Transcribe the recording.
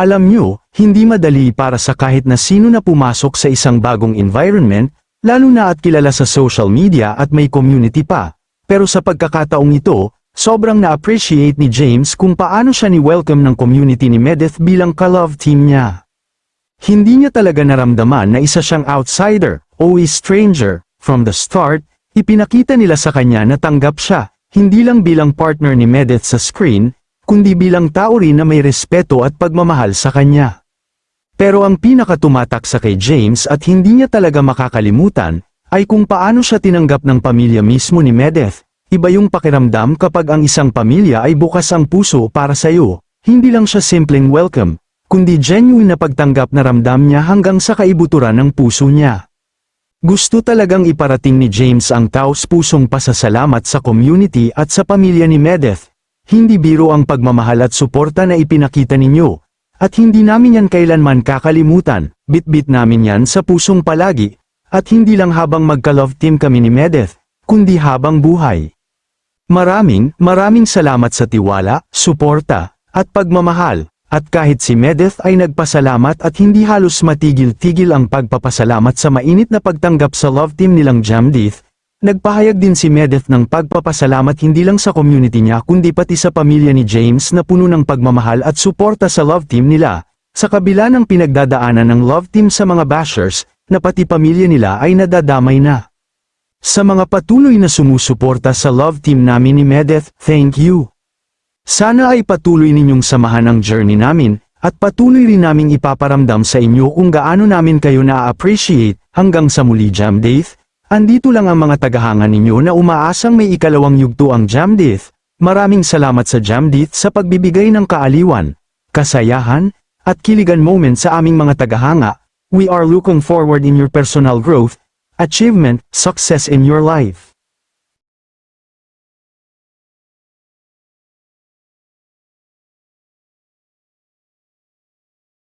Alam nyo, hindi madali para sa kahit na sino na pumasok sa isang bagong environment, lalo na at kilala sa social media at may community pa. Pero sa pagkakataong ito, sobrang na-appreciate ni James kung paano siya ni-welcome ng community ni Medeth bilang ka-love team niya. Hindi niya talaga naramdaman na isa siyang outsider, o stranger. From the start, ipinakita nila sa kanya na tanggap siya, hindi lang bilang partner ni Medeth sa screen, kundi bilang tao rin na may respeto at pagmamahal sa kanya. Pero ang pinakatumatak sa kay James at hindi niya talaga makakalimutan, ay kung paano siya tinanggap ng pamilya mismo ni Medeth. Iba yung pakiramdam kapag ang isang pamilya ay bukas ang puso para sa iyo, hindi lang siya simpleng welcome, kundi genuine na pagtanggap na ramdam niya hanggang sa kaibuturan ng puso niya. Gusto talagang iparating ni James ang taos-pusong pasasalamat sa community at sa pamilya ni Medeth. Hindi biro ang pagmamahal at suporta na ipinakita ninyo. At hindi namin yan kailanman kakalimutan, bit-bit namin yan sa pusong palagi. At hindi lang habang magka-love team kami ni Medeth, kundi habang buhay. Maraming, maraming salamat sa tiwala, suporta, at pagmamahal. At kahit si Medeth ay nagpasalamat at hindi halos matigil-tigil ang pagpapasalamat sa mainit na pagtanggap sa love team nilang Jamdith, nagpahayag din si Medeth ng pagpapasalamat hindi lang sa community niya kundi pati sa pamilya ni James na puno ng pagmamahal at suporta sa love team nila, sa kabila ng pinagdadaanan ng love team sa mga bashers, na pati pamilya nila ay nadadamay na. Sa mga patuloy na sumusuporta sa love team namin ni Medeth, thank you. Sana ay patuloy ninyong samahan ang journey namin, at patuloy rin naming ipaparamdam sa inyo kung gaano namin kayo na-appreciate, hanggang sa muli Jamdith. Andito lang ang mga tagahanga ninyo na umaasang may ikalawang yugto ang Jamdith. Maraming salamat sa Jamdith sa pagbibigay ng kaaliwan, kasayahan, at kiligan moment sa aming mga tagahanga. We are looking forward in your personal growth, achievement, success in your life.